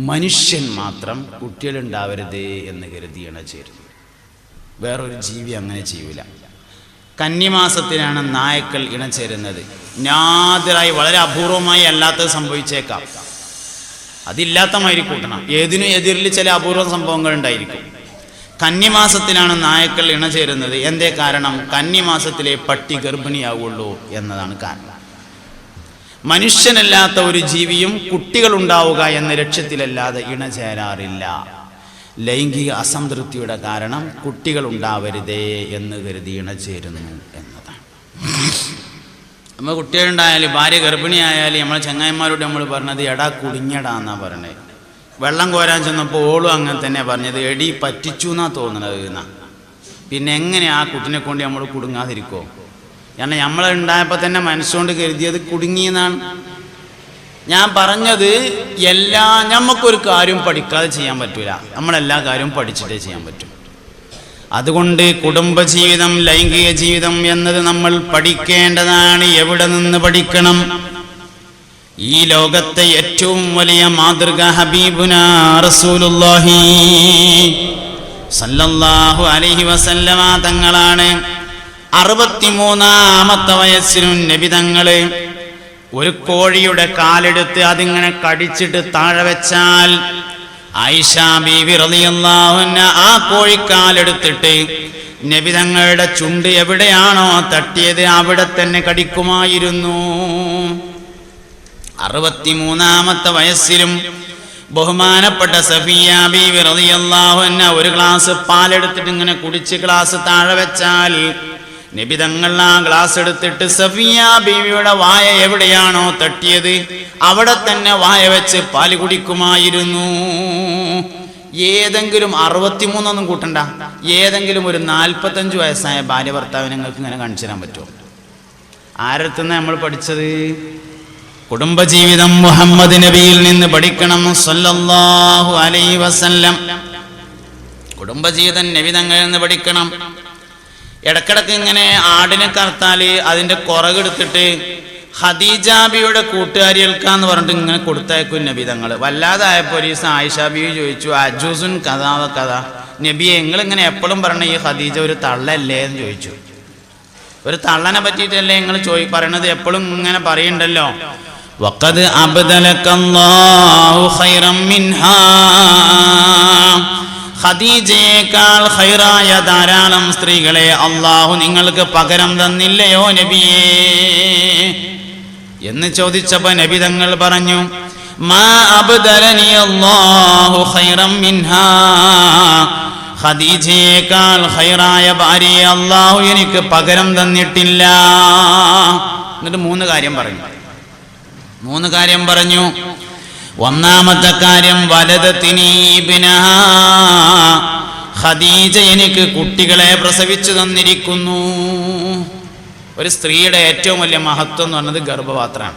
മനുഷ്യൻ മാത്രം കുട്ടികളുണ്ടാവരുത് എന്ന് കരുതിയാണ് ചേരുന്നത്. വേറൊരു ജീവി അങ്ങനെ ചെയ്യൂല. കന്നിമാസത്തിലാണ് നായക്കൾ ഇണചേരുന്നത്. നാദിറായി വളരെ അപൂർവമായി അല്ലാത്തത് സംഭവിച്ചേക്കാം. അതില്ലാത്ത മാതിരി കൂട്ടണം. ഏതിനും എതിരിൽ ചില അപൂർവ സംഭവങ്ങൾ ഉണ്ടായിരിക്കും. കന്നിമാസത്തിലാണ് നായക്കൾ ഇണചേരുന്നത്. എന്തേ കാരണം? കന്നിമാസത്തിലെ പട്ടി ഗർഭിണിയാവുള്ളൂ എന്നതാണ് കാരണം. മനുഷ്യനല്ലാത്ത ഒരു ജീവിയും കുട്ടികളുണ്ടാവുക എന്ന ലക്ഷ്യത്തിലല്ലാതെ ഇണചേരാറില്ല. ലൈംഗിക അസംതൃപ്തിയുടെ കാരണം കുട്ടികൾ ഉണ്ടാവരുതേ എന്ന് കരുതി ഇണചേരുന്നു എന്നതാണ്. നമ്മൾ കുട്ടികളുണ്ടായാലും ഭാര്യ ഗർഭിണിയായാലും നമ്മളെ ചങ്ങായിമാരോട് നമ്മൾ പറഞ്ഞത് എടാ കുടുങ്ങിയടാ എന്നാ പറഞ്ഞത്. വെള്ളം കോരാൻ ചെന്നപ്പോൾ ഓളും അങ്ങനെ തന്നെ പറഞ്ഞത്. എടി പറ്റിച്ചു എന്നാ തോന്നണത് എന്നാ. പിന്നെ എങ്ങനെ ആ കുട്ടിനെ കൊണ്ട് നമ്മൾ കുടുങ്ങാതിരിക്കോ കാരണം നമ്മൾ ഉണ്ടായപ്പോൾ തന്നെ മനസ്സുകൊണ്ട് കരുതിയത് കുടുങ്ങിയെന്നാണ് ഞാൻ പറഞ്ഞത് എല്ലാ നമുക്കൊരു കാര്യം പഠിക്കാതെ ചെയ്യാൻ പറ്റൂല. നമ്മളെല്ലാ കാര്യവും പഠിച്ചിട്ടേ ചെയ്യാൻ പറ്റും. അതുകൊണ്ട് കുടുംബജീവിതം ലൈംഗിക ജീവിതം എന്നത് നമ്മൾ പഠിക്കേണ്ടതാണ്. എവിടെ നിന്ന് പഠിക്കണം? ഈ ലോകത്തെ ഏറ്റവും വലിയ മാതൃക ഹബീബുന റസൂലുള്ളാഹി സല്ലല്ലാഹു അലൈഹി വസല്ലമ തങ്ങളാണ്. അറുപത്തിമൂന്നാമത്തെ വയസ്സിനും നബിതങ്ങൾ ഒരു കോഴിയുടെ കാലെടുത്ത് അതിങ്ങനെ കടിച്ചിട്ട് താഴെ വെച്ചാൽ ആയിഷ ബീവി റളിയല്ലാഹു അൻഹ ആ കോഴിക്കാലെടുത്തിട്ട് നബി തങ്ങളുടെ ചുണ്ട് എവിടെയാണോ തട്ടിയത് അവിടെ തന്നെ കടിക്കുമായിരുന്നു. അറുപത്തിമൂന്നാമത്തെ വയസ്സിലും ബഹുമാനപ്പെട്ട സഫിയ ബീവി റളിയല്ലാഹു അൻഹ ഒരു ഗ്ലാസ് പാലെടുത്തിട്ട് ഇങ്ങനെ കുടിച്ച് ഗ്ലാസ് താഴെ വെച്ചാൽ നബി തങ്ങൾ ആ ഗ്ലാസ് എടുത്തിട്ട് സഫിയ ബീവിയുടെ വായ എവിടെയാണോ തട്ടിയത്? അവിടെ തന്നെ വായ വെച്ച് പാൽ കുടിക്കുമായിരുന്നു. ഏതെങ്കിലും അറുപത്തിമൂന്നൊന്നും കൂട്ടണ്ട. ഏതെങ്കിലും ഒരു നാൽപ്പത്തഞ്ച് വയസ്സായ ഭാര്യ ഭർത്താവിനെ നിങ്ങൾക്ക് ഇങ്ങനെ കാണിച്ചു തരാൻ പറ്റുമോ? ആരത്തുന്ന നമ്മൾ പഠിച്ചത്? കുടുംബജീവിതം മുഹമ്മദ് നബിയിൽ നിന്ന് പഠിക്കണം. സല്ലല്ലാഹു അലൈഹി വസല്ലം. കുടുംബജീവിതം നബി തങ്ങളിൽ നിന്ന് പഠിക്കണം. ഇടക്കിടക്ക് ഇങ്ങനെ ആടിനെ കറുത്താൽ അതിന്റെ കുറകെടുത്തിട്ട് ഹദീജാബിയുടെ കൂട്ടുകാരികൾക്കാന്ന് പറഞ്ഞിട്ട് ഇങ്ങനെ കൊടുത്തയക്കും നബി തങ്ങൾ വല്ലാതായപ്പോൾ ഈ ദിവസം ചോദിച്ചു അജൂസുൻ കഥാവ കഥ. നബിയെ നിങ്ങൾ ഇങ്ങനെ എപ്പോഴും പറഞ്ഞ ഈ ഹദീജ ഒരു തള്ളല്ലേ എന്ന് ചോദിച്ചു. ഒരു തള്ളനെ പറ്റിയിട്ടല്ലേ നിങ്ങൾ ചോയി പറയണത്? എപ്പോഴും ഇങ്ങനെ പറയണ്ടല്ലോ. അബ്ദലക്കല്ലാഹു ഖൈറം മിൻഹാ. ഖദീജയേക്കാൾ ഹൈറായ ധാരാളം സ്ത്രീകളെ അള്ളാഹു നിങ്ങൾക്ക് പകരം തന്നില്ലയോ നബിയേ? എന്ന് ചോദിച്ചപ്പോ നബി തങ്ങൾ പറഞ്ഞു മാ അല്ലാഹു മിൻഹാ. ഭാര്യയെ അള്ളാഹു എനിക്ക് പകരം തന്നിട്ടില്ല. എന്നിട്ട് മൂന്ന് കാര്യം പറഞ്ഞു. മൂന്ന് കാര്യം പറഞ്ഞു. ഒന്നാമത്തെ കാര്യം വലത് തിനീപിന ഖദീജ എനിക്ക് കുട്ടികളെ പ്രസവിച്ചു തന്നിരിക്കുന്നു. ഒരു സ്ത്രീയുടെ ഏറ്റവും വലിയ മഹത്വം എന്ന് പറഞ്ഞത് ഗർഭപാത്രമാണ്.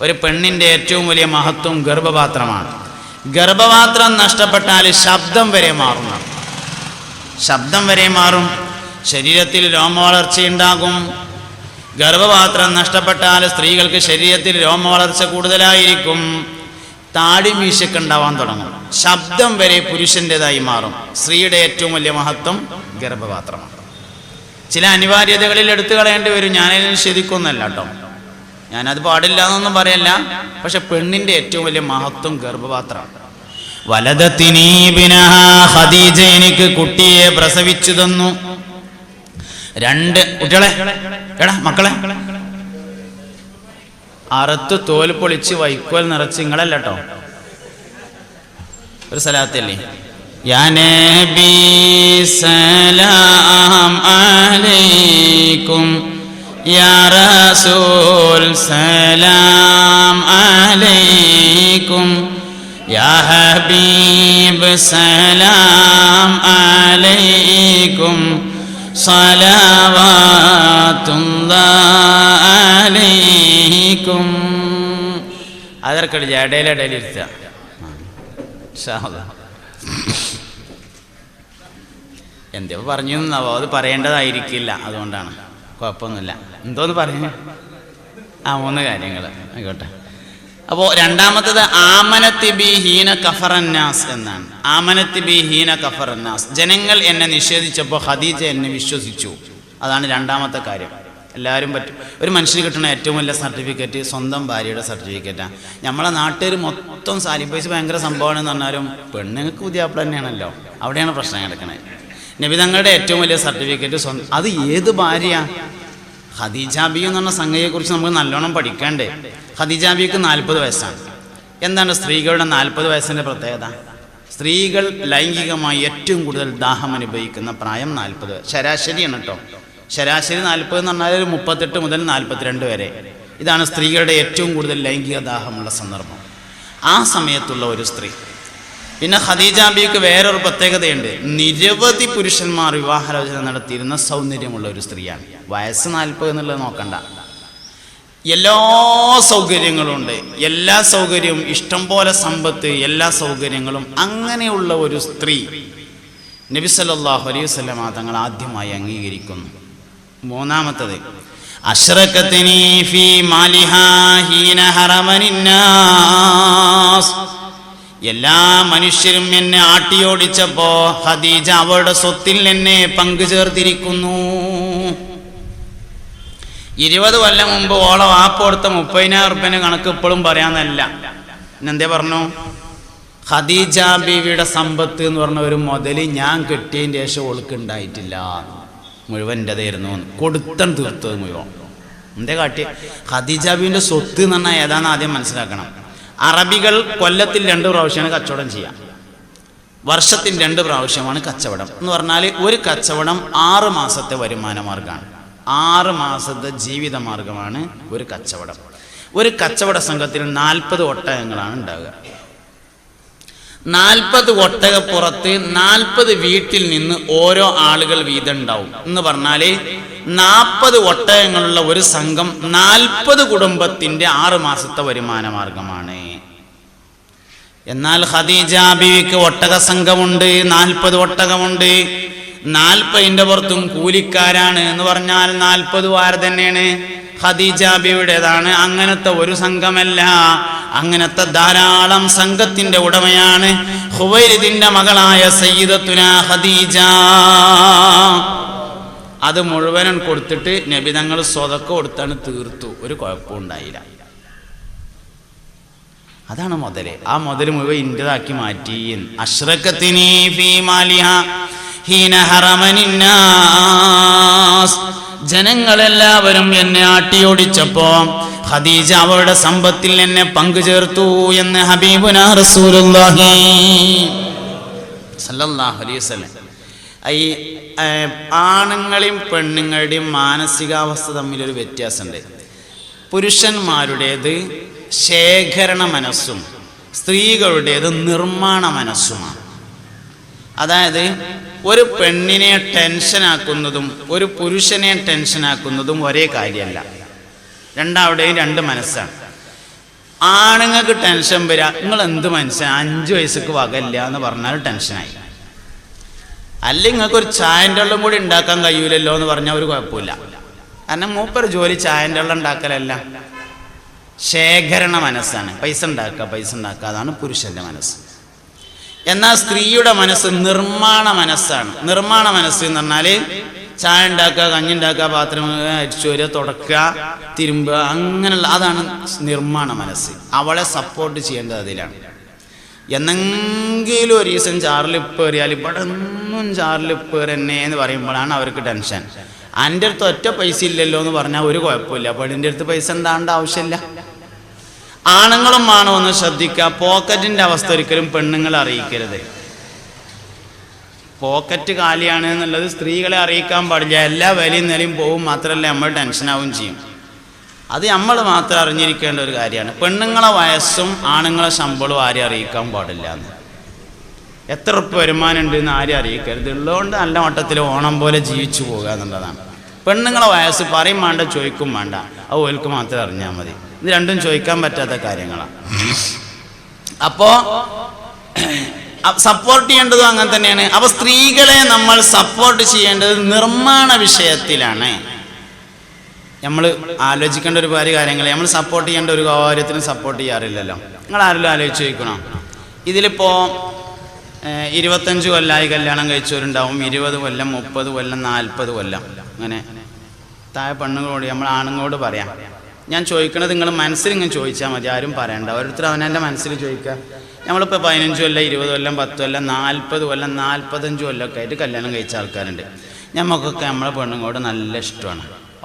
ഒരു പെണ്ണിന്റെ ഏറ്റവും വലിയ മഹത്വം ഗർഭപാത്രമാണ്. ഗർഭപാത്രം നഷ്ടപ്പെട്ടാൽ ശബ്ദം വരെ മാറുന്നു. ശബ്ദം വരെ മാറും. ശരീരത്തിൽ രോമവളർച്ചയുണ്ടാകും ഗർഭപാത്രം നഷ്ടപ്പെട്ടാൽ സ്ത്രീകൾക്ക് ശരീരത്തിൽ രോമവളർച്ച കൂടുതലായിരിക്കും. താടി മീശയൊക്കെ ഉണ്ടാവാൻ തുടങ്ങും. ശബ്ദം വരെ പുരുഷന്റെതായി മാറും. സ്ത്രീയുടെ ഏറ്റവും വലിയ മഹത്വം ഗർഭപാത്രമാണ്. ചില അനിവാര്യതകളിൽ എടുത്തു കളയേണ്ടി വരും. ഞാനതിന് നിഷേധിക്കൊന്നല്ല കേട്ടോ. ഞാനത് പാടില്ല എന്നൊന്നും പറയല്ല. പക്ഷെ പെണ്ണിന്റെ ഏറ്റവും വലിയ മഹത്വം ഗർഭപാത്രമാണ്. വലതത്തിനീബിനഹ ഖദീജ എനിക്ക് കുട്ടിയെ പ്രസവിച്ചു തന്നു. രണ്ട് കുട്ടികളെ എടാ മക്കളെ. അറുത്ത് തോൽ പൊളിച്ച് വൈക്കോൽ നിറച്ച് നിങ്ങളല്ല കേട്ടോ ഒരു സ്ഥലത്തല്ലേ യാ നബി സലാം അലൈക്കും യാ റസൂൽ സലാം അലൈക്കും യാ ഹബീബ് സലാം അലൈക്കും സലാവാത്തുല്ലാ അതർക്കടി ഇടയിലിടയിൽ ഇരുത്തുക. എന്തോ പറഞ്ഞു എന്നാവോ അത് പറയേണ്ടതായിരിക്കില്ല. അതുകൊണ്ടാണ്. കുഴപ്പമൊന്നുമില്ല. എന്തോന്ന് പറഞ്ഞു ആ മൂന്ന് കാര്യങ്ങൾ. ആയിക്കോട്ടെ. അപ്പോൾ രണ്ടാമത്തത് ആമനത്തി ബി ഹീന കഫറന്നാസ് എന്നാണ്. ആമനത്തി ബി ഹീന കഫറന്നാസ്. ജനങ്ങൾ എന്നെ നിഷേധിച്ചപ്പോൾ ഖദീജ എന്നെ വിശ്വസിച്ചു. അതാണ് രണ്ടാമത്തെ കാര്യം. എല്ലാവരും പറ്റും. ഒരു മനുഷ്യന് കിട്ടുന്ന ഏറ്റവും വലിയ സർട്ടിഫിക്കറ്റ് സ്വന്തം ഭാര്യയുടെ സർട്ടിഫിക്കറ്റാണ് നമ്മളെ നാട്ടുകാർ മൊത്തം സാലിപ്പൈസ് ഭയങ്കര സംഭവമാണെന്ന് പറഞ്ഞാലും പെണ്ണുങ്ങൾക്ക് പുതിയ തന്നെയാണല്ലോ. അവിടെയാണ് പ്രശ്നം കിടക്കുന്നത് നബിതങ്ങളുടെ ഏറ്റവും വലിയ സർട്ടിഫിക്കറ്റ് സ്വന്തം അത് ഏത് ഭാര്യയാണ് ഹദീജാബി എന്ന് പറഞ്ഞ സംഗതിയെക്കുറിച്ച് നമുക്ക് നല്ലോണം പഠിക്കണ്ടേ. ഹദീജാബിക്ക് നാൽപ്പത് വയസ്സാണ്. എന്താണ് സ്ത്രീകളുടെ നാൽപ്പത് വയസ്സിന്റെ പ്രത്യേകത? സ്ത്രീകൾ ലൈംഗികമായി ഏറ്റവും കൂടുതൽ ദാഹം അനുഭവിക്കുന്ന പ്രായം നാൽപ്പത് ശരാശരിയാണ് കേട്ടോ ശരാശരി നാൽപ്പത് എന്ന് പറഞ്ഞാൽ ഒരു മുപ്പത്തെട്ട് മുതൽ നാൽപ്പത്തിരണ്ട് വരെ. ഇതാണ് സ്ത്രീകളുടെ ഏറ്റവും കൂടുതൽ ലൈംഗിക ദാഹമുള്ള സന്ദർഭം. ആ സമയത്തുള്ള ഒരു സ്ത്രീ. പിന്നെ ഖദീജ ബിക്ക് വേറൊരു പ്രത്യേകതയുണ്ട്. നിരവധി പുരുഷന്മാർ വിവാഹാലോചന നടത്തിയിരുന്ന സൗന്ദര്യമുള്ള ഒരു സ്ത്രീയാണ്. വയസ്സ് നാൽപ്പത് എന്നുള്ളത് നോക്കണ്ട. എല്ലാ സൗകര്യങ്ങളും ഉണ്ട്. എല്ലാ സൗകര്യവും ഇഷ്ടം പോലെ സമ്പത്ത് എല്ലാ സൗകര്യങ്ങളും അങ്ങനെയുള്ള ഒരു സ്ത്രീ നബി സല്ലല്ലാഹു അലൈഹി വസല്ലമ തങ്ങൾ ആദ്യമായി അംഗീകരിക്കുന്നു. മൂന്നാമത്തത്. എല്ലാ മനുഷ്യരും എന്നെ ആട്ടിയോടിച്ചപ്പോ ഹദീജ അവളുടെ സ്വത്തിൽ എന്നെ പങ്കു ചേർത്തിരിക്കുന്നു ഇരുപത് കൊല്ലം മുമ്പ് ഓളെ വാപ്പ് കൊടുത്ത മുപ്പതിനായിരം റുപ്യന്റെ കണക്ക് ഇപ്പോഴും പറയാന്നല്ല എന്തേ പറഞ്ഞു? ഖദീജ ബീവിയുടെ സമ്പത്ത് എന്ന് പറഞ്ഞ ഒരു മുതൽ ഞാൻ കിട്ടിയതിന് ശേഷം ഒളുക്കുണ്ടായിട്ടില്ല മുഴുവൻ എന്റെതായിരുന്നു കൊടുത്തൻ തീർത്തത് മുഴുവൻ. എന്തേ കാട്ടി? ഖദീജാബിന്റെ സ്വത്ത് എന്ന് പറഞ്ഞാൽ ഏതാണെന്ന് ആദ്യം മനസ്സിലാക്കണം. അറബികൾ കൊല്ലത്തിൽ രണ്ട് പ്രാവശ്യമാണ് കച്ചവടം ചെയ്യുക. വർഷത്തിൽ രണ്ട് പ്രാവശ്യമാണ് കച്ചവടം. എന്ന് പറഞ്ഞാൽ ഒരു കച്ചവടം ആറ് മാസത്തെ വരുമാന മാർഗമാണ് ആറ് മാസത്തെ ജീവിത മാർഗമാണ് ഒരു കച്ചവടം. ഒരു കച്ചവട സംഘത്തിൽ നാൽപ്പത് ഒട്ടകങ്ങളാണ് ഉണ്ടാവുക. നാൽപ്പത് ഒട്ടകപ്പുറത്ത് നാൽപ്പത് വീട്ടിൽ നിന്ന് ഓരോ ആളുകൾ വീതം ഉണ്ടാവും എന്ന് പറഞ്ഞാൽ നാൽപ്പത് ഒട്ടകങ്ങളുള്ള ഒരു സംഘം നാൽപ്പത് കുടുംബത്തിന്റെ ആറ് മാസത്തെ വരുമാന മാർഗമാണ് എന്നാൽ ഖദീജ ബിവിക്ക് ഒട്ടക സംഘമുണ്ട് നാൽപ്പത് ഒട്ടകമുണ്ട്. നാൽപ്പതിന്റെ പുറത്തും കൂലിക്കാരാണ് എന്ന് പറഞ്ഞാൽ നാൽപ്പത് വാര തന്നെയാണ്. ഖദീജ ബീവിയുടേതാണ് അങ്ങനത്തെ ഒരു സംഘമല്ല. അങ്ങനത്തെ ധാരാളം സംഘത്തിന്റെ ഉടമയാണ് ഹുവൈരിദിന്റെ മകളായ സയ്യിദത്തുന ഖദീജ. അത് മുഴുവനും കൊടുത്തിട്ട് നബി തങ്ങൾ സ്വതക്ക കൊടുത്താണ് തീർത്തു. ഒരു കുഴപ്പം ഉണ്ടായില്ല. അതാണ് മുതൽ. ആ മുതൽ മുഴുവൻ ഇന്റേതാക്കി മാറ്റി. അഷ്റക്കത്തിനി ഹീന ഹറമനിന്നാസ്. ജനങ്ങളെല്ലാവരും എന്നെ ആട്ടിയോടിച്ചപ്പോ ഖദീജ അവളുടെ സമ്പത്തിൽ എന്നെ പങ്കു ചേർത്തു എന്ന് ഹബീബുന റസൂലുള്ളാഹി അലൈഹി വസല്ലം. ഈ ആണുങ്ങളെയും പെണ്ണുങ്ങളുടെയും മാനസികാവസ്ഥ തമ്മിലൊരു വ്യത്യാസമുണ്ട്. പുരുഷന്മാരുടേത് ശേഖരണ മനസ്സും സ്ത്രീകളുടേത് നിർമ്മാണ മനസ്സുമാണ്. അതായത് ഒരു പെണ്ണിനെ ടെൻഷനാക്കുന്നതും ഒരു പുരുഷനെ ടെൻഷനാക്കുന്നതും ഒരേ കാര്യമല്ല. രണ്ടാവിടെയും രണ്ട് മനസ്സാണ്. ആണുങ്ങൾക്ക് ടെൻഷൻ വരാ നിങ്ങൾ എന്ത് മനസ്സാണ് അഞ്ച് വയസ്സക്ക് വകല്ല എന്ന് പറഞ്ഞാൽ ടെൻഷനായി അല്ലെങ്കിൽ നിങ്ങൾക്ക് ഒരു ചായന്റെ വെള്ളം കൂടി ഉണ്ടാക്കാൻ കഴിയൂലല്ലോ എന്ന് പറഞ്ഞാൽ ഒരു കുഴപ്പമില്ല. കാരണം മൂപ്പർ ജോലി ചായന്റെ വെള്ളം ഉണ്ടാക്കലല്ല. ശേഖരണ മനസ്സാണ്. പൈസ ഉണ്ടാക്കുക പൈസ ഉണ്ടാക്കുക. അതാണ് പുരുഷന്റെ മനസ്സ്. എന്നാൽ സ്ത്രീയുടെ മനസ്സ് നിർമ്മാണ മനസ്സാണ്. നിർമ്മാണ മനസ്സ് എന്ന് പറഞ്ഞാൽ ചായ ഉണ്ടാക്കുക കഞ്ഞി ഉണ്ടാക്കുക പാത്രം അരിച്ചോര് തുടക്കുക തിരുമ്പുക അങ്ങനെയുള്ള അതാണ് നിർമ്മാണ മനസ്സ്. അവളെ സപ്പോർട്ട് ചെയ്യേണ്ടത് അതിലാണ്. എന്നെങ്കിലും ഒരു ദിവസം ചാറിൽ പേറിയാൽ ഇവിടെ ഒന്നും ചാറിൽ പേറന്നെ എന്ന് പറയുമ്പോഴാണ് അവർക്ക് ടെൻഷൻ എന്റെ അടുത്ത് ഒറ്റ പൈസ ഇല്ലല്ലോ എന്ന് പറഞ്ഞാൽ ഒരു കുഴപ്പമില്ല. പെണ്ണിന്റെ അടുത്ത് പൈസ ഉണ്ടാകേണ്ട ആവശ്യമില്ല. ആണുങ്ങളും ആണോ ഒന്ന് ശ്രദ്ധിക്കുക. പോക്കറ്റിന്റെ അവസ്ഥ ഒരിക്കലും പെണ്ണുങ്ങളെ അറിയിക്കരുത്. പോക്കറ്റ് കാലിയാണ് എന്നുള്ളത് സ്ത്രീകളെ അറിയിക്കാൻ പാടില്ല. എല്ലാ വിലയും നിലയും പോവും മാത്രമല്ല നമ്മൾ ടെൻഷനാവും ചെയ്യും. അത് നമ്മൾ മാത്രം അറിഞ്ഞിരിക്കേണ്ട ഒരു കാര്യമാണ്. പെണ്ണുങ്ങളെ വയസ്സും ആണുങ്ങളെ ശമ്പളവും ആരെയും അറിയിക്കാൻ പാടില്ല എന്ന്. എത്ര ഉറപ്പ് വരുമാനം ഉണ്ട് എന്ന് ആരും അറിയിക്കരുത്. ഉള്ളതുകൊണ്ട് നല്ല വട്ടത്തിൽ ഓണം പോലെ ജീവിച്ചു പോകുക എന്നുള്ളതാണ്. പെണ്ണുങ്ങളെ വയസ്സ് പറയും വേണ്ട ചോദിക്കും വേണ്ട. അത് ഓൽക്ക് മാത്രം അറിഞ്ഞാൽ മതി. ഇത് രണ്ടും ചോദിക്കാൻ പറ്റാത്ത കാര്യങ്ങളാണ് അപ്പോ സപ്പോർട്ട് ചെയ്യേണ്ടതും അങ്ങനെ തന്നെയാണ്. അപ്പൊ സ്ത്രീകളെ നമ്മൾ സപ്പോർട്ട് ചെയ്യേണ്ടത് നിർമ്മാണ വിഷയത്തിലാണ്. നമ്മൾ ആലോചിക്കേണ്ട ഒരുപാട് കാര്യങ്ങൾ നമ്മൾ സപ്പോർട്ട് ചെയ്യേണ്ട ഒരു കാര്യത്തിനും സപ്പോർട്ട് ചെയ്യാറില്ലല്ലോ. നിങ്ങൾ ആരെല്ലാം ആലോചിച്ച് ചോദിക്കണോ? ഇതിലിപ്പോൾ ഏഹ്, ഇരുപത്തഞ്ച് കൊല്ലമായി കല്യാണം കഴിച്ചവരുണ്ടാവും. ഇരുപത് കൊല്ലം മുപ്പത് കൊല്ലം നാൽപ്പത് കൊല്ലം. അങ്ങനെ താഴെ പെണ്ണുങ്ങളോട് നമ്മൾ ആണുങ്ങളോട് പറയാം. ഞാൻ ചോദിക്കണത് നിങ്ങൾ മനസ്സിൽ ഇങ്ങനെ ചോദിച്ചാൽ മതി ആരും പറയണ്ട. ഓരോരുത്തർ അവനെന്റെ മനസ്സിൽ ചോദിക്കുക. നമ്മളിപ്പോൾ പതിനഞ്ച് കൊല്ലം ഇരുപത് കൊല്ലം പത്ത് കൊല്ലം നാൽപ്പത് കൊല്ലം നാൽപ്പത്തഞ്ച് കൊല്ലമൊക്കെ ആയിട്ട് കല്യാണം കഴിച്ച ആൾക്കാരുണ്ട്. നമുക്കൊക്കെ നമ്മളെ പെണ്ണുങ്ങളോട് നല്ല ഇഷ്ടമാണ്.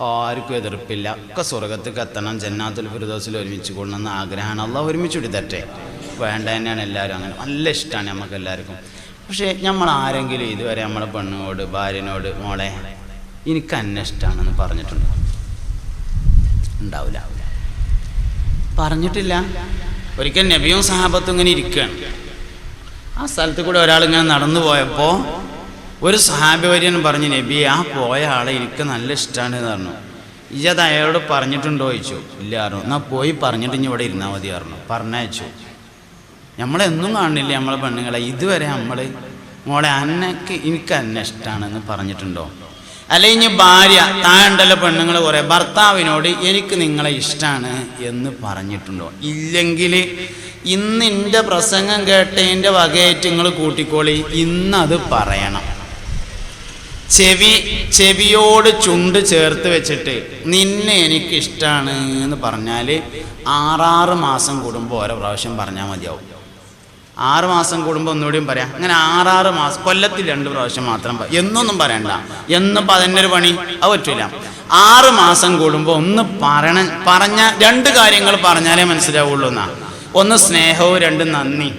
ആർക്കും എതിർപ്പില്ല. ഒക്കെ സ്വർഗത്തിൽ എത്തണം ജന്നാത്തുൽ ഫിറുദോസിൽ ഒരുമിച്ച് കൊള്ളണമെന്ന് ആഗ്രഹമാണ്. അള്ളാഹ് ഒരുമിച്ച് വിടുതട്ടെ. വേണ്ട തന്നെയാണ് എല്ലാവരും അങ്ങനെ. നല്ല ഇഷ്ടമാണ് നമുക്ക് എല്ലാവർക്കും പക്ഷേ നമ്മൾ ആരെങ്കിലും ഇതുവരെ നമ്മളെ പെണ്ണിനോട് ഭാര്യനോട് മോളെ എനിക്ക് അന്നെ ഇഷ്ടമാണെന്ന് പറഞ്ഞിട്ടുണ്ടോ. ഉണ്ടാവില്ല. പറഞ്ഞിട്ടില്ല. ഒരിക്കൽ നബിയും സഹാബത്തും ഇങ്ങനെ ഇരിക്കുകയാണ്. ആ സ്ഥലത്ത് കൂടെ ഒരാൾ ഇങ്ങനെ നടന്നു പോയപ്പോൾ ഒരു സഹാബിവര്യൻ പറഞ്ഞു നബി ആ പോയ ആളെ എനിക്ക് നല്ല ഇഷ്ടമാണ് എന്ന് പറഞ്ഞു. ഇജത് അയാളോട് പറഞ്ഞിട്ടുണ്ടോ ചോദിച്ചു. ഇല്ല പറഞ്ഞു. എന്നാൽ പോയി പറഞ്ഞിട്ട് ഇനി ഇവിടെ ഇരുന്നാൽ മതി പറഞ്ഞു. പറഞ്ഞയച്ചു. നമ്മളെന്നും കാണുന്നില്ല നമ്മളെ പെണ്ണുങ്ങളെ. ഇതുവരെ നമ്മൾ മോളെ അന്നക്ക് എനിക്ക് അന്നെ ഇഷ്ടമാണെന്ന് പറഞ്ഞിട്ടുണ്ടോ? അല്ലെ ഇനി ഭാര്യ താണ്ടല്ല പെണ്ണുങ്ങൾ കുറെ. ഭർത്താവിനോട് എനിക്ക് നിങ്ങളെ ഇഷ്ടമാണ് എന്ന് പറഞ്ഞിട്ടുണ്ടോ? ഇല്ലെങ്കിൽ ഇന്ന് എന്റെ പ്രസംഗം കേട്ടതിന്റെ വകയായിട്ട് നിങ്ങൾ കൂട്ടിക്കോളി. ഇന്നത് പറയണം. ചെവി ചെവിയോട് ചുണ്ട് ചേർത്ത് വെച്ചിട്ട് നിന്നെ എനിക്കിഷ്ടമാണ് എന്ന് പറഞ്ഞാൽ ആറാറ് മാസം കൂടുമ്പോൾ ഓരോ പ്രാവശ്യം പറഞ്ഞാൽ മതിയാവും. ആറ് മാസം കൂടുമ്പോൾ ഒന്നുകൂടിയും പറയാം. അങ്ങനെ ആറാറ് മാസം കൊല്ലത്തിൽ രണ്ട് പ്രാവശ്യം മാത്രം എന്നൊന്നും പറയണ്ട. എന്നും പതിനൊരു പണി അത് പറ്റില്ല ആറ് മാസം കൂടുമ്പോൾ ഒന്ന് പറയണ പറഞ്ഞ രണ്ട് കാര്യങ്ങൾ പറഞ്ഞാലേ മനസ്സിലാവുള്ളൂ എന്നാ. ഒന്ന് സ്നേഹവും രണ്ട് നന്ദി.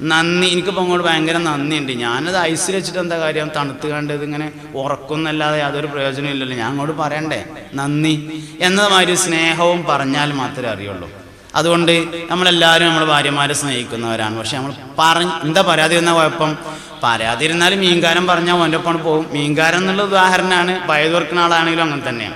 നന്ദി എനിക്കിപ്പോൾ അങ്ങോട്ട് ഭയങ്കര നന്ദിയുണ്ട്. ഞാനത് ഐസിൽ വെച്ചിട്ട് എന്താ കാര്യം? തണുത്ത് കണ്ടത് ഇങ്ങനെ ഉറക്കുന്നല്ലാതെ യാതൊരു പ്രയോജനം ഇല്ലല്ലോ. ഞാൻ അങ്ങോട്ട് പറയണ്ടേ? നന്ദി. എന്നതുമാതിരി സ്നേഹവും പറഞ്ഞാൽ മാത്രമേ അറിയുള്ളൂ. അതുകൊണ്ട് നമ്മളെല്ലാവരും നമ്മൾ ഭാര്യമാരെ സ്നേഹിക്കുന്നവരാണ്. പക്ഷെ നമ്മൾ പറഞ്ഞ എന്താ പറയാതിരുന്ന കുഴപ്പം? പറയാതിരുന്നാലും മീൻകാരൻ പറഞ്ഞാൽ ഓന്റെ ഒപ്പം പോകും. മീൻകാരൻ എന്നുള്ള ഉദാഹരണമാണ്. പയതുവർക്കുന്ന ആളാണെങ്കിലും അങ്ങനെ തന്നെയാണ്.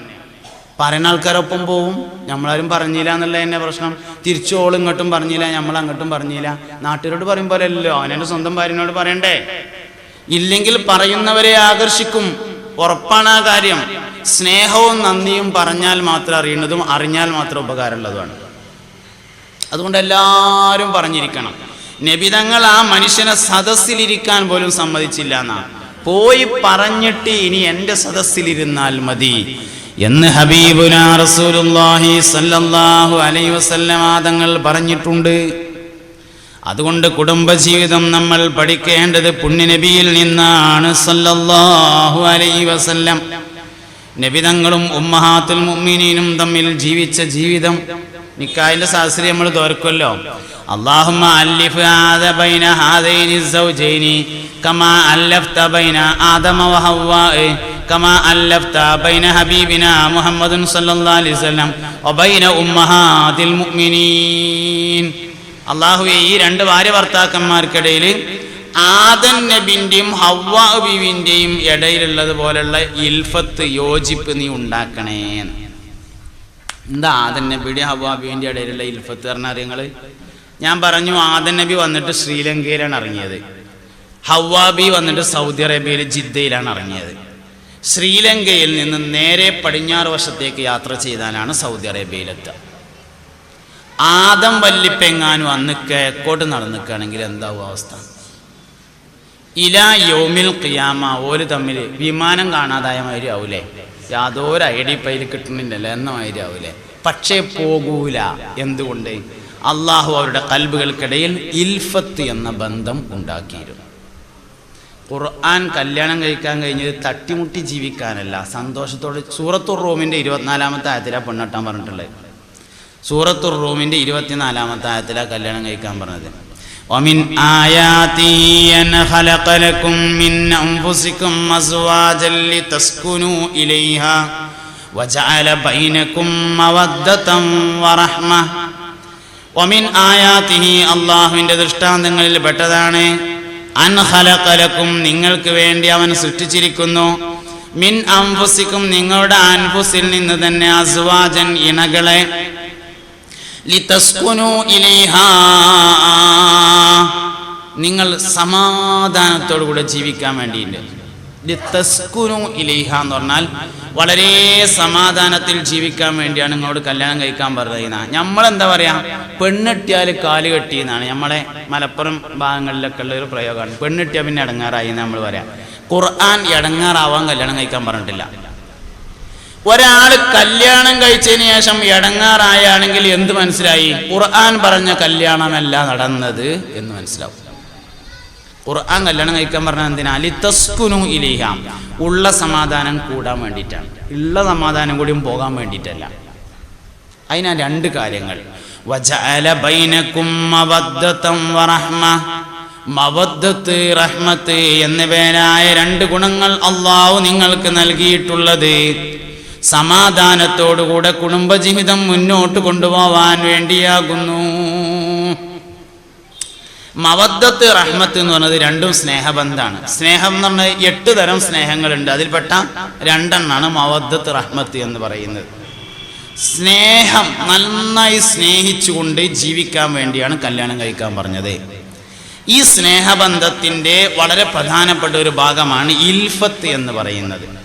പറയുന്ന ആൾക്കാരൊപ്പം പോവും. നമ്മളാരും പറഞ്ഞില്ല എന്നുള്ള തന്നെ പ്രശ്നം. തിരിച്ചു ഓൾ ഇങ്ങോട്ടും പറഞ്ഞില്ല നമ്മൾ അങ്ങോട്ടും പറഞ്ഞില്ല. നാട്ടുകാരോട് പറയും പോലെ അല്ലല്ലോ അവനെ സ്വന്തം ഭാര്യനോട് പറയണ്ടേ? ഇല്ലെങ്കിൽ പറയുന്നവരെ ആകർഷിക്കും. ഉറപ്പാണ് ആ കാര്യം. സ്നേഹവും നന്ദിയും പറഞ്ഞാൽ മാത്രം അറിയുന്നതും അറിഞ്ഞാൽ മാത്രം ഉപകാരമുള്ളതുമാണ്. അതുകൊണ്ട് എല്ലാവരും പറഞ്ഞിരിക്കണം നബിതങ്ങൾ ആ മനുഷ്യനെ സദസ്സിലിരിക്കാൻ പോലും സമ്മതിച്ചില്ല എന്നാ. പോയി പറഞ്ഞിട്ട് ഇനി എന്റെ സദസ്സിലിരുന്നാൽ മതി. എന്ന് ഹബീബുന അലൈഹി തങ്ങൾ പറഞ്ഞിട്ടുണ്ട്. അതുകൊണ്ട് കുടുംബജീവിതം നമ്മൾ പഠിക്കേണ്ടത് പുണ്യനബിയിൽ നിന്നാണ് സല്ലല്ലാഹു അലൈഹി വസല്ലം. നബിതങ്ങളും ഉമ്മഹാത്തുൽ മുഅ്മിനീനും തമ്മിൽ ജീവിച്ച ജീവിതം. നിക്കായിന്റെ ശാസ്ത്രീയം നമ്മൾ തോർക്കുമല്ലോ അള്ളാഹുമ്മ ബൈന കമാ ബൈന ആദമ വഹവ്വ കമാ ബൈന മുഹമ്മദുൻ അലൈഹി വസല്ലം മുഅ്മിനീൻ. അള്ളാഹുവെ ഈ രണ്ട് ഭാര്യ ഭർത്താക്കന്മാർക്കിടയിൽ ആദൻ നബിന്റെയും ഹവ്വ ബീവിന്റെയും ഇടയിലുള്ളത് പോലുള്ള ഇൽഫത്ത് യോജിപ്പ് നീ ഉണ്ടാക്കണേ എന്താ ആദൻ നബിയുടെ ഹവ്വ ബീവിന്റെ ഇടയിലുള്ള ഇൽഫത്ത് പറഞ്ഞ അറിയങ്ങൾ ഞാൻ പറഞ്ഞു ആദൻ നബി വന്നിട്ട് ശ്രീലങ്കയിലാണ് ഇറങ്ങിയത്. ഹവാബി വന്നിട്ട് സൗദി അറേബ്യയിൽ ജിദ്ദയിലാണ് ഇറങ്ങിയത്. ശ്രീലങ്കയിൽ നിന്ന് നേരെ പടിഞ്ഞാറ് വശത്തേക്ക് യാത്ര ചെയ്താലാണ് സൗദി അറേബ്യയിലെത്തുക. ആദം വല്ലിപ്പെങ്ങാനും അന്ന് കിഴക്കോട്ട് നടന്നിക്കുകയാണെങ്കിൽ എന്താവും അവസ്ഥ? ഇല യോമിൽ ഖിയാമ ഓര് തമ്മിൽ വിമാനം കാണാതായ മാതിരി ആവൂലേ? യാതൊരു ഐഡി പൈൽ കിട്ടുന്നില്ലല്ലോ? എന്ന മാതിരി പക്ഷേ പോകൂല. എന്തുകൊണ്ട്? അള്ളാഹു അവരുടെ കൽബുകൾക്കിടയിൽ ഇൽഫത്ത് എന്ന ബന്ധം ഉണ്ടാക്കിയിരുന്നു. ഖുർആൻ കല്യാണം കഴിക്കാൻ കഴിഞ്ഞത് തട്ടിമുട്ടി ജീവിക്കാനല്ല. സന്തോഷത്തോടെ സൂറത്തുർ റൂമിന്റെ ഇരുപത്തിനാലാമത്തെ ആയത്തിലാണ് പെണ്ണട്ടാൻ പറഞ്ഞിട്ടുള്ളത്. സൂറത്തുർ റൂമിന്റെ ഇരുപത്തിനാലാമത്തെ ആയത്തിലാണ് കല്യാണം കഴിക്കാൻ പറഞ്ഞത്. ومن آياته أن خلق لكم من أنفسكم أزواجا لتسكنوا إليها وجعل بينكم مودة ورحمة ومن آياته അള്ളാഹുവിൻ്റെ ദൃഷ്ടാന്തങ്ങളിൽ പെട്ടതാണ് അൻ ഖലഖലക്കും നിങ്ങൾക്ക് വേണ്ടി അവൻ സൃഷ്ടിച്ചിരിക്കുന്നു മിൻ അംഫുസിക്കും നിങ്ങളുടെ അൻഫുസിൽ നിന്ന് തന്നെ അസ്വാജൻ ഇണകളെ ലിതസ്കുനു ഇലൈഹാ നിങ്ങൾ സമാധാനത്തോടു കൂടെ ജീവിക്കാൻ വേണ്ടിയിട്ട്. എന്ന് പറഞ്ഞാൽ വളരെ സമാധാനത്തിൽ ജീവിക്കാൻ വേണ്ടിയാണ് നിങ്ങളോട് കല്യാണം കഴിക്കാൻ പറയുന്നത് നമ്മളെന്താ പറയാ? പെണ്ണിട്ടിയാൽ കാൽ കെട്ടി എന്നാണ്. നമ്മളെ മലപ്പുറം ഭാഗങ്ങളിലൊക്കെ ഉള്ള ഒരു പ്രയോഗമാണ്. പെണ്ണിട്ടിയാൽ പിന്നെ ഇടങ്ങാറായി നമ്മൾ പറയാം. ഖുർആൻ ഇടങ്ങാറാവാൻ കല്യാണം കഴിക്കാൻ പറഞ്ഞിട്ടില്ല. ഒരാൾ കല്യാണം കഴിച്ചതിന് ശേഷം ഇടങ്ങാറായാണെങ്കിൽ എന്ത് മനസ്സിലായി? ഖുർആൻ പറഞ്ഞ കല്യാണമല്ല നടന്നത് എന്ന് മനസ്സിലാവും. ഖുർആൻ കല്യാണം കഴിക്കാൻ പറഞ്ഞ എന്തിനാ? ലിത്തസ്കുനു ഇലിഹാം. ഉള്ള സമാധാനം കൂടാൻ വേണ്ടിയിട്ടാണ്. ഉള്ള സമാധാനം കൂടിയും പോകാൻ വേണ്ടിയിട്ടല്ല. അതിനാ രണ്ട് കാര്യങ്ങൾ. മവദ്ദത്ത് റഹ്മത്ത് എന്നിവരായ രണ്ട് ഗുണങ്ങൾ അള്ളാഹു നിങ്ങൾക്ക് നൽകിയിട്ടുള്ളത്. സമാധാനത്തോടുകൂടെ കുടുംബജീവിതം മുന്നോട്ട് കൊണ്ടുപോവാൻ വേണ്ടിയാകുന്നു. മവദ്ദത്ത് റഹ്മത്ത് എന്ന് പറഞ്ഞത് രണ്ടും സ്നേഹബന്ധാണ് സ്നേഹം എന്ന് പറഞ്ഞാൽ എട്ട് തരം സ്നേഹങ്ങളുണ്ട്. അതിൽപ്പെട്ട രണ്ടെണ്ണാണ് മവദ്ദത്ത് റഹ്മത്ത് എന്ന് പറയുന്നത്. സ്നേഹം നന്നായി സ്നേഹിച്ചുകൊണ്ട് ജീവിക്കാൻ വേണ്ടിയാണ് കല്യാണം കഴിക്കാൻ പറഞ്ഞത്. ഈ സ്നേഹബന്ധത്തിന്റെ വളരെ പ്രധാനപ്പെട്ട ഒരു ഭാഗമാണ് ഇൽഫത്ത് എന്ന് പറയുന്നത്.